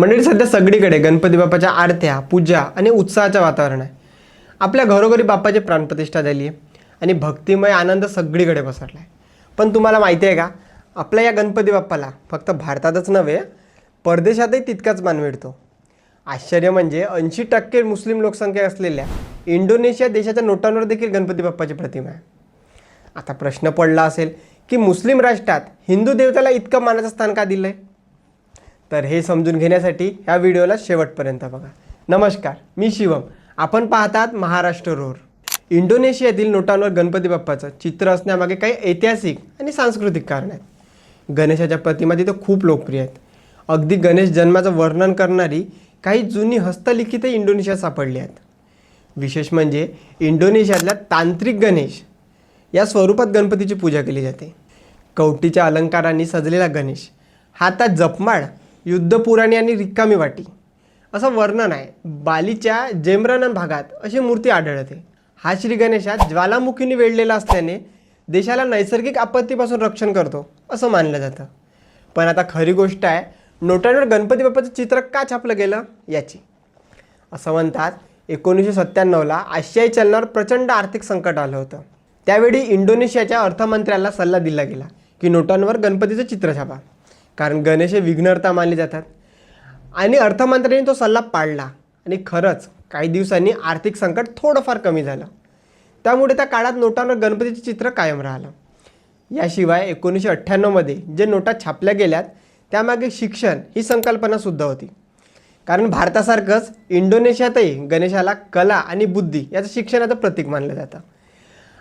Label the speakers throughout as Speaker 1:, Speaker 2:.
Speaker 1: मंडळी सध्या सगळीकडे गणपती बाप्पाच्या आरत्या पूजा आणि उत्साहाचं वातावरण आहे. आपल्या घरोघरी बाप्पाची प्राणप्रतिष्ठा झाली आहे आणि भक्तिमय आनंद सगळीकडे पसरला आहे पण तुम्हाला माहिती आहे का आपल्या या गणपती बाप्पाला फक्त भारतातच नव्हे परदेशातही तितकाच मान मिळतो. आश्चर्य म्हणजे ऐंशी टक्के मुस्लिम लोकसंख्या असलेल्या इंडोनेशिया देशाच्या नोटांवर देखील गणपती बाप्पाची प्रतिमा आहे. आता प्रश्न पडला असेल की मुस्लिम राष्ट्रात हिंदू देवतेला इतकं मानाचं स्थान का दिलं आहे तर हे समजून घेण्यासाठी ह्या व्हिडिओला शेवटपर्यंत बघा. नमस्कार मी शिवम. आपण पाहतात महाराष्ट्र रोर इंडोनेशियातील नोटांवर गणपती बाप्पाचं चित्र असण्यामागे काही ऐतिहासिक आणि सांस्कृतिक कारण आहेत. गणेशाच्या प्रतिमा तिथं खूप लोकप्रिय आहेत. अगदी गणेश जन्माचं वर्णन करणारी काही जुनी हस्तलिखितही इंडोनेशियात सापडली आहेत. विशेष म्हणजे इंडोनेशियातल्या तांत्रिक गणेश या स्वरूपात गणपतीची पूजा केली जाते. कवटीच्या अलंकारांनी सजलेला गणेश हातात जपमाळ युद्धपुराणी आणि रिकामी वाटी. असं वर्णन आहे. बालीच्या जेमरानन भागात अशी मूर्ती आढळते. हा श्री गणेश ज्वालामुखीने वेढलेला असल्याने देशाला नैसर्गिक आपत्तीपासून रक्षण करतो असं मानलं जातं. पण आता खरी गोष्ट आहे नोटांवर गणपती बाप्पाचं चित्र का छापलं गेलं? याची. असं म्हणतात एकोणीसशे सत्त्याण्णवला आशियाई चलनावर प्रचंड आर्थिक संकट आलं होतं. त्यावेळी इंडोनेशियाच्या अर्थमंत्र्याला सल्ला दिला गेला की नोटांवर गणपतीचं चित्र छापा. कारण गणेश हे विघ्नर्ता मानले जातात. आणि अर्थमंत्र्यांनी तो सल्ला पाळला. आणि खरंच काही दिवसांनी आर्थिक संकट थोडंफार कमी झालं. त्यामुळे त्या काळात नोटांवर गणपतीचे चित्र कायम राहिलं. याशिवाय एकोणीसशे अठ्ठ्याण्णवमध्ये जे नोटा छापल्या गेल्यात त्यामागे शिक्षण ही संकल्पनासुद्धा होती. कारण भारतासारखंच इंडोनेशियातही गणेशाला कला आणि बुद्धी याचं शिक्षणाचं प्रतीक मानलं जातं.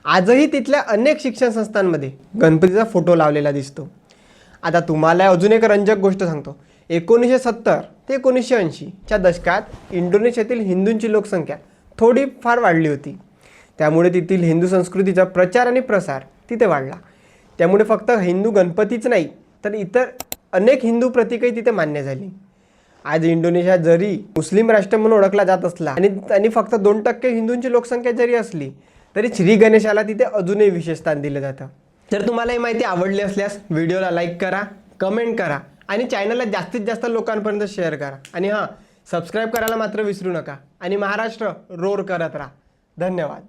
Speaker 1: आजही तिथल्या अनेक शिक्षण संस्थांमध्ये गणपतीचा फोटो लावलेला दिसतो. आता तुम्हाला अजून एक रंजक गोष्ट सांगतो. एकोणीसशे सत्तर ते एकोणीसशे ऐंशीच्या दशकात इंडोनेशियातील हिंदूंची लोकसंख्या थोडी फार वाढली होती. त्यामुळे तेथील हिंदू संस्कृतीचा प्रचार आणि प्रसार तिथे वाढला. त्यामुळे फक्त हिंदू गणपतीच नाही तर इतर अनेक हिंदू प्रतीकही तिथे मान्य झाली. आज इंडोनेशिया जरी मुस्लिम राष्ट्र म्हणून ओळखला जात असला आणि आणि फक्त दोन टक्के हिंदूंची लोकसंख्या जरी असली तरी श्री गणेशाला तिथे अजूनही विशेष स्थान दिलं जातं. जर तुम्हाला ही माहिती आवडली असल्यास व्हिडिओला लाईक करा कमेंट करा आणि चॅनलला जास्तीत जास्त लोकांपर्यंत शेअर करा. आणि हां सबस्क्राईब करायला मात्र विसरू नका. आणि महाराष्ट्र रोर करत राहा. धन्यवाद.